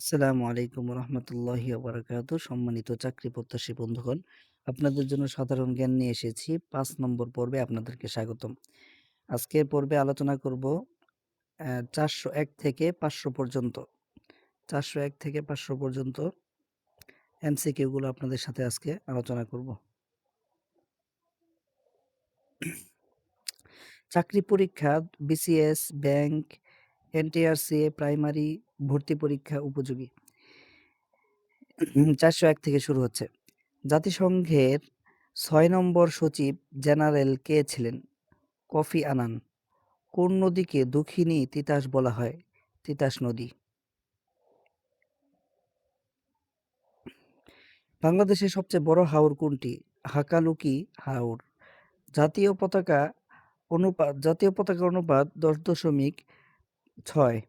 আসসালামু আলাইকুম রহমতুল্লাহি বারাকাত সম্মানিত চাকরি প্রত্যাশী বন্ধুগণ, আপনাদের জন্য সাধারণ জ্ঞান নিয়ে এসেছি পাঁচ নম্বর পর্বে আপনাদেরকে স্বাগতম। আজকের পর্বে আলোচনা করব চারশো এক থেকে পাঁচশো পর্যন্ত। চারশো এক থেকে পাঁচশো পর্যন্ত এমসিকিউগুলো আপনাদের সাথে আজকে আলোচনা করব। চাকরি পরীক্ষা বিসিএস ব্যাংক এনটিআরসিএ প্রাইমারি ভর্তি পরীক্ষা উপযোগী। চারশো এক থেকে শুরু হচ্ছে। জাতিসংঘের ছয় নম্বর সচিব জেনারেল কে ছিলেন? Kofi Annan. কোন নদীকে দক্ষিণী তিতাস বলা হয়? তিতাস নদী। বাংলাদেশের সবচেয়ে বড় হাওর কোনটি? হাকালুকি হাওর। জাতীয় পতাকা অনুপাত জাতীয় পতাকা অনুপাত দশ দশমিক ছয়।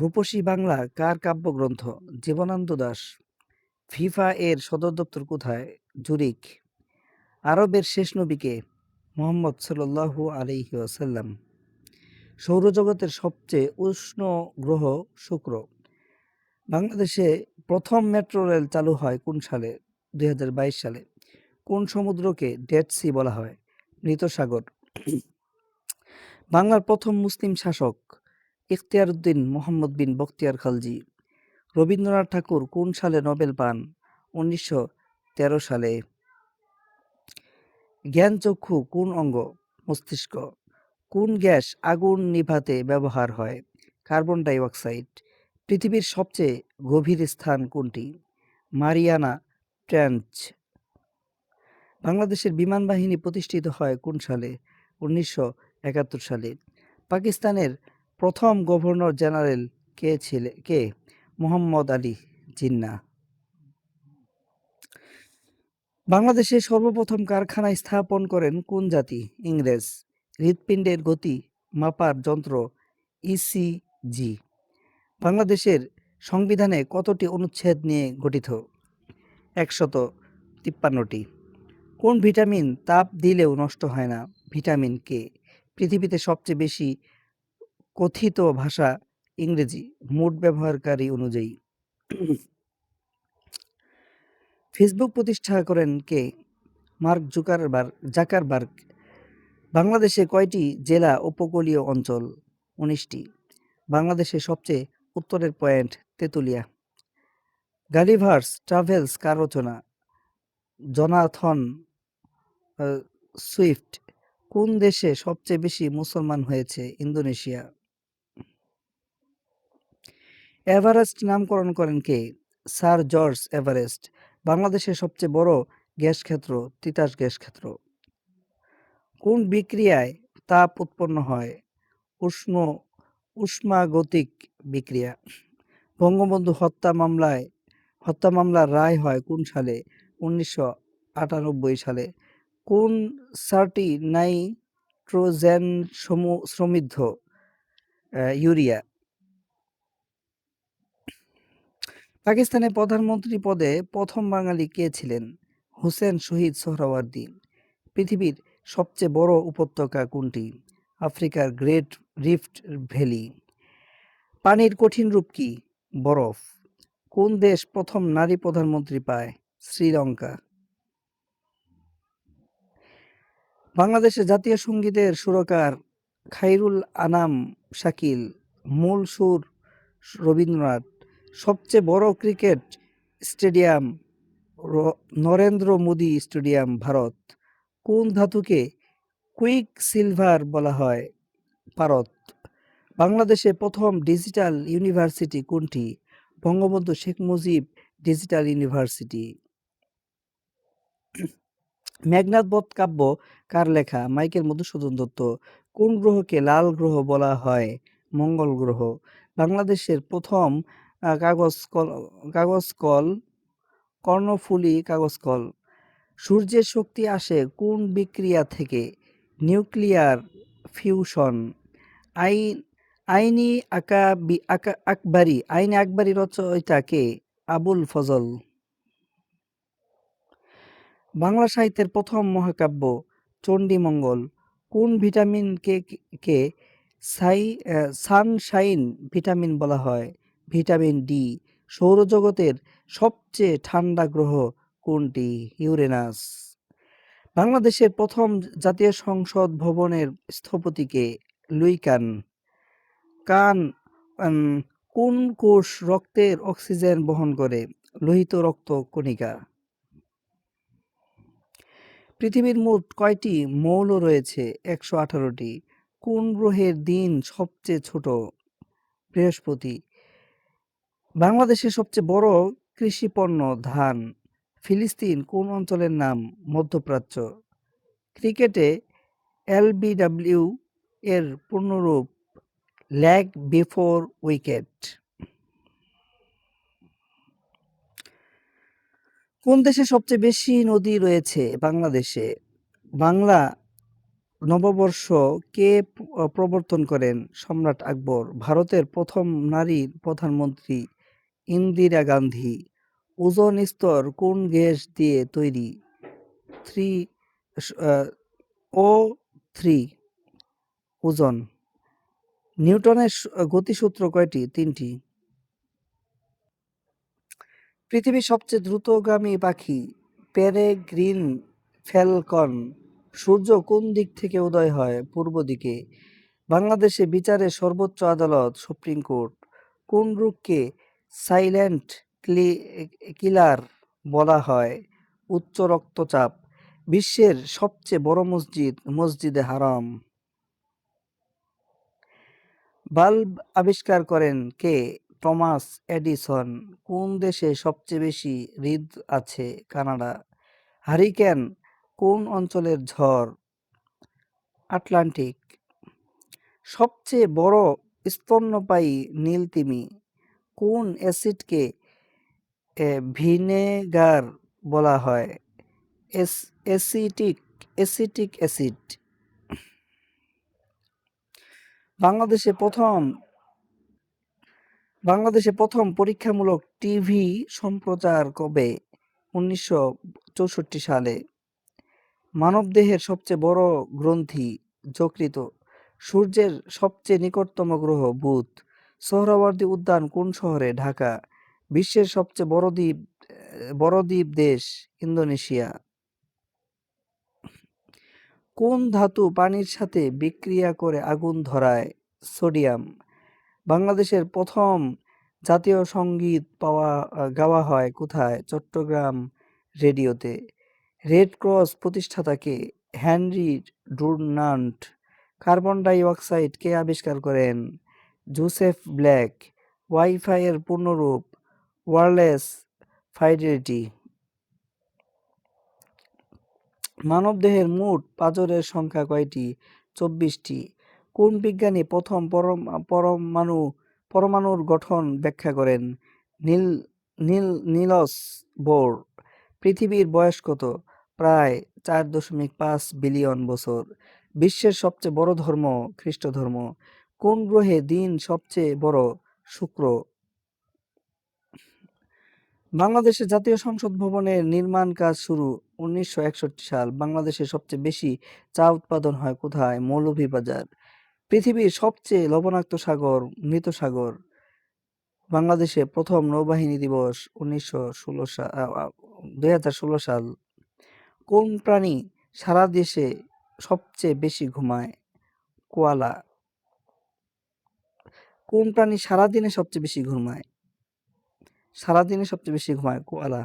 রূপসী বাংলা কার কাব্যগ্রন্থ? জীবনানন্দ দাস। ফিফা এর সদর দপ্তর কোথায়? জুরিক আরবের শেষ নবীকে? মোহাম্মদ সাল্লাল্লাহু আলাইহি ওয়াসাল্লাম। সৌরজগতের সবচেয়ে উষ্ণ গ্রহ শুক্র। বাংলাদেশে প্রথম মেট্রো রেল চালু হয় কোন সালে? দুই হাজার বাইশ সালে। কোন সমুদ্রকে ডেড সি বলা হয়? মৃত সাগর। বাংলার প্রথম মুসলিম শাসক ইখতিয়ার উদ্দিন মোহাম্মদ বিন বখতিয়ার খালজি। রবীন্দ্রনাথ ঠাকুর কোন সালে নোবেল পান? উনিশশো তেরো সালে। জ্ঞানচক্ষু কোন অঙ্গ? মস্তিষ্ক। কোন গ্যাস আগুন নিভাতে ব্যবহার হয়? কার্বন ডাই অক্সাইড পৃথিবীর সবচেয়ে গভীর স্থান কোনটি? Mariana trench. বাংলাদেশের বিমান বাহিনী প্রতিষ্ঠিত হয় কোন সালে? উনিশশো একাত্তর সালে। পাকিস্তানের প্রথম গভর্নর জেনারেল কে ছিলে, কে? মোহাম্মদ আলী জিন্না। বাংলাদেশে সর্বপ্রথম কারখানা স্থাপন করেন কোন জাতি? ইংরেজ। হৃৎপিণ্ডের গতি মাপার যন্ত্র ইসিজি বাংলাদেশের সংবিধানে কতটি অনুচ্ছেদ নিয়ে গঠিত? একশত তিপ্পান্নটি। কোন ভিটামিন তাপ দিলেও নষ্ট হয় না? Vitamin K? পৃথিবীতে সবচেয়ে বেশি কথিত ভাষা ইংরেজি মোট ব্যবহারকারী অনুযায়ী। ফেসবুক প্রতিষ্ঠা করেন কে? Mark Zuckerberg Zuckerberg. বাংলাদেশে কয়টি জেলা উপকূলীয় অঞ্চল? উনিশটি। বাংলাদেশের সবচেয়ে উত্তরের পয়েন্ট তেঁতুলিয়া। গালিভার্স ট্রাভেলস কার রচনা জনাথন সুইফট। কোন দেশে সবচেয়ে বেশি মুসলমান হয়েছে? ইন্দোনেশিয়া। এভারেস্ট নামকরণ করেন কে? স্যার জর্জ এভারেস্ট, বাংলাদেশের সবচেয়ে বড় গ্যাস ক্ষেত্র, তিতাস গ্যাস ক্ষেত্র। কোন বিক্রিয়ায় তাপ উৎপন্ন হয়? উষ্ণ উষ্মাগতিক বিক্রিয়া। বঙ্গবন্ধু হত্যা মামলায়, হত্যা মামলার রায় হয় কোন সালে? উনিশশো আটানব্বই সালে। কোন সার্টি নাইট্রোজেন সমৃদ্ধ ইউরিয়া? পাকিস্তানের প্রধানমন্ত্রী পদে প্রথম বাঙালি কে ছিলেন? হুসেন শহীদ সোহরাওয়ার্দী। পৃথিবীর সবচেয়ে বড় উপত্যকা কোনটি? আফ্রিকার গ্রেট রিফট ভ্যালি। পানির কঠিন রূপ কি? বরফ। কোন দেশ প্রথম নারী প্রধানমন্ত্রী পায়? শ্রীলঙ্কা। বাংলাদেশের জাতীয় সঙ্গীতের সুরকার খাইরুল আনাম শাকিল, মূল সুর রবীন্দ্রনাথ। সবচেয়ে বড় cricket stadium Narendra Modi stadium Bharat. কোন ধাতুকে কুইক সিলভার বলা হয়? ভারত। বাংলাদেশে প্রথম ডিজিটাল ইউনিভার্সিটি কোনটি? Bangabandhu Sheikh Mujib digital university. Meghnad Badh কাব্য কার লেখা? মাইকেল মধুসূদন দত্ত। কোন গ্রহকে লাল গ্রহ বলা হয়? মঙ্গল গ্রহ। বাংলাদেশের প্রথম কাগজ কল কাগজ কল, কর্ণফুলী কাগজ কল। সূর্যের শক্তি আসে কোন বিক্রিয়া থেকে? Nuclear fusion. আইন, আইনি আকা আকবরী, আইনি আকবরী রচয়িতা কে? আবুল ফজল। বাংলা সাহিত্যের প্রথম মহাকাব্য, চণ্ডীমঙ্গল। কোন ভিটামিন কে কে, সাই সানশাইন ভিটামিন বলা হয়? Vitamin D. সৌরজগতের সবচেয়ে ঠান্ডা গ্রহ কোনটি? ইউরেনাস। বাংলাদেশের প্রথম জাতীয় সংসদ ভবনের স্থপতিকে লুইকান। কান কান কোষ রক্তের অক্সিজেন বহন করে? লোহিত রক্ত কণিকা। পৃথিবীর মোট কয়টি মৌল রয়েছে? একশো আঠারোটি। কোন গ্রহের দিন সবচেয়ে ছোট? বৃহস্পতি। বাংলাদেশের সবচেয়ে বড় কৃষি পণ্য ধান, ফিলিস্তিন কোন অঞ্চলের নাম মধ্যপ্রাচ্য? ক্রিকেটে এলবিডব্লিউ এর পূর্ণরূপ ল্যাগ বিফোর উইকেট। কোন দেশে সবচেয়ে বেশি নদী রয়েছে বাংলাদেশে? বাংলা নববর্ষ কে প্রবর্তন করেন সম্রাট আকবর? ভারতের প্রথম নারী প্রধানমন্ত্রী ইন্দিরা গান্ধী, ওজোন স্তর কোন গ্যাস দিয়ে তৈরি? থ্রি ও থ্রি, ওজন, নিউটনের গতিসূত্র কয়টি? তিনটি। পৃথিবীর সবচেয়ে দ্রুতগামী পাখি পেরে গ্রিন ফ্যালকন। সূর্য কোন দিক থেকে উদয় হয়? পূর্ব দিকে। বাংলাদেশে বিচারের সর্বোচ্চ আদালত, সুপ্রিম কোর্ট। কোন রোগকে সাইলেন্ট কিলার বলা হয়, উচ্চ রক্তচাপ, বিশ্বের সবচেয়ে বড় মসজিদ, মসজিদে হারাম। বাল্ব আবিষ্কার করেন কে? Thomas Edison. কোন দেশে সবচেয়ে বেশি হৃদ আছে? কানাডা। হারিকেন কোন অঞ্চলের ঝড়? আটলান্টিক। সবচেয়ে বড় স্তন্যপায়ী নীলতিমি কোন অ্যাসিডকে ভিনেগার বলা হয়? Acetic acetic acid. বাংলাদেশে প্রথম বাংলাদেশে প্রথম পরীক্ষামূলক টিভি সম্প্রচার কবে? উনিশশো চৌষট্টি সালে। মানবদেহের সবচেয়ে বড় গ্রন্থি যকৃত সূর্যের সবচেয়ে নিকটতম গ্রহ বুধ। সোহরাওয়ার্দী উদ্যান কোন শহরে? ঢাকা। বিশ্বের সবচেয়ে বড় দ্বীপ বড় দ্বীপ দেশ ইন্দোনেশিয়া। কোন ধাতু পানির সাথে বিক্রিয়া করে আগুন ধরায়? সোডিয়াম। বাংলাদেশের প্রথম জাতীয় সংগীত পাওয়া গাওয়া হয় কোথায়? চট্টগ্রাম রেডিওতে। রেড ক্রস প্রতিষ্ঠাতাকে Henry Dunant. Carbon dioxide কে আবিষ্কার করেন? জোসেফ ব্ল্যাক ওয়াইফাই এর পূর্ণরূপ ওয়্যারলেস ফাইডেলিটি মানবদেহের মোট পাঁজরের সংখ্যা কয়টি? চব্বিশটি। কোন বিজ্ঞানী প্রথম পরমাণু, পরমাণুর গঠন ব্যাখ্যা করেন? নীল নীল, নীলস বোর, পৃথিবীর বয়স কত? প্রায় চার দশমিক পাঁচ বিলিয়ন বছর। বিশ্বের সবচেয়ে বড় ধর্ম খ্রিস্ট ধর্ম কোন গ্রহে দিন সবচেয়ে বড় শুক্র? বাংলাদেশের জাতীয় সংসদ ভবনের নির্মাণ কাজ শুরু উনিশশো একষট্টি সাল। বাংলাদেশে সবচেয়ে বেশি চা উৎপাদন হয় কোথায়? মৌলভীবাজার। পৃথিবীর সবচেয়ে লবণাক্ত সাগর, মৃত সাগর। বাংলাদেশে প্রথম নৌবাহিনী দিবস উনিশশো ষোলো সাল দুই সাল। কোন প্রাণী সারা দেশে সবচেয়ে বেশি ঘুমায়? কোয়ালা। কোন প্রাণী সারাদিনে সবচেয়ে বেশি ঘুমায়? সারাদিনে সবচেয়ে বেশি ঘুমায় কোয়ালা।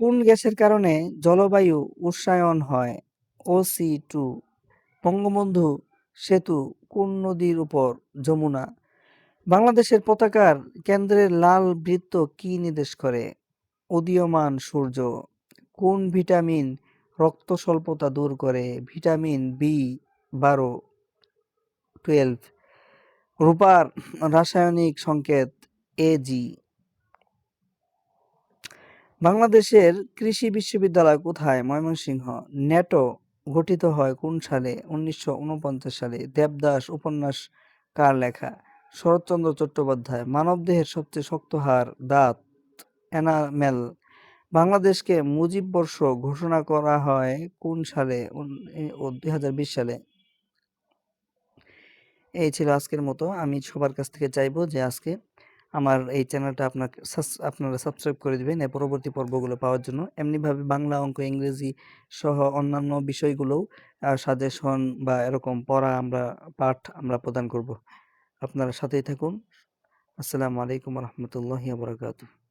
কোন গ্যাসের কারণে জলবায়ু উষ্ণায়ন হয়? ও সি টু বঙ্গবন্ধু সেতু কোন নদীর উপর? যমুনা। বাংলাদেশের পতাকার কেন্দ্রের লাল বৃত্ত কি নির্দেশ করে? উদীয়মান সূর্য। কোন ভিটামিন রক্ত স্বল্পতা দূর করে? ভিটামিন বি বারো। টুয়েলভ। রূপার রাসায়নিক সংকেত এজি বাংলাদেশের কৃষি বিশ্ববিদ্যালয় কোথায়? ময়মনসিংহ। ন্যাটো গঠিত হয় কোন সালে? উনিশশো উনপঞ্চাশ সালে। দেবদাস উপন্যাস কার লেখা? শরৎচন্দ্র চট্টোপাধ্যায়। মানবদেহের সবচেয়ে শক্ত হার দাঁত, এনামেল। বাংলাদেশকে মুজিব বর্ষ ঘোষণা করা হয় কোন সালে? দুই হাজার বিশ সালে। এই ছিল আজকের মতো। আমি সবার কাছ থেকে চাইব যে আজকে আমার এই চ্যানেলটা আপনাকে আপনারা সাবস্ক্রাইব করে দেবেন এর পরবর্তী পর্বগুলো পাওয়ার জন্য। এমনিভাবে বাংলা, অঙ্ক, ইংরেজি সহ অন্যান্য বিষয়গুলোও সাজেশন বা এরকম পড়া আমরা পাঠ আমরা প্রদান করব। আপনারা সাথেই থাকুন। আসসালামু আলাইকুম রাহমাতুল্লাহি ওয়া বারাকাতুহু।